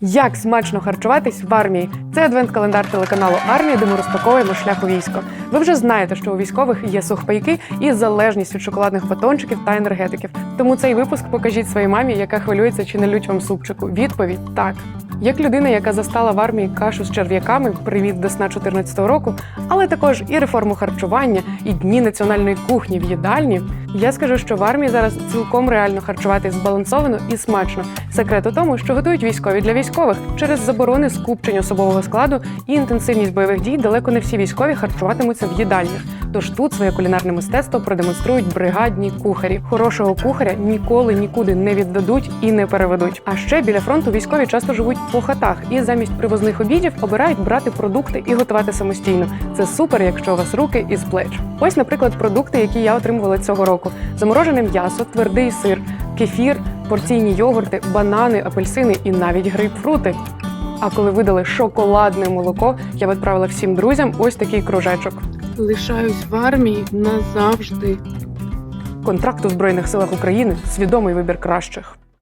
Як смачно харчуватись в армії? Це адвент-календар телеканалу Армія, де ми розпаковуємо шлях у військо. Ви вже знаєте, що у військових є сухпайки і залежність від шоколадних батончиків та енергетиків. Тому цей випуск покажіть своїй мамі, яка хвилюється чи не лють вам супчику. Відповідь так. Як людина, яка застала в армії кашу з черв'яками, привіт весна 14-го року, але також і реформу харчування, і дні національної кухні в їдальні. Я скажу, що в армії зараз цілком реально харчувати збалансовано і смачно. Секрет у тому, що готують військові для військових через заборони скупчень особового складу і інтенсивність бойових дій. Далеко не всі військові харчуватимуться в їдальнях. Тож тут своє кулінарне мистецтво продемонструють бригадні кухарі. Хорошого кухаря ніколи нікуди не віддадуть і не переведуть. А ще біля фронту військові часто живуть по хатах і замість привозних обідів обирають брати продукти і готувати самостійно. Це супер, якщо у вас руки із плеч. Ось, наприклад, продукти, які я отримувала цього року: заморожене м'ясо, твердий сир, кефір, порційні йогурти, банани, апельсини і навіть грейпфрути. А коли видали шоколадне молоко, я відправила всім друзям ось такий кружечок. Лишаюсь в армії назавжди. Контракт у Збройних силах України свідомий вибір кращих.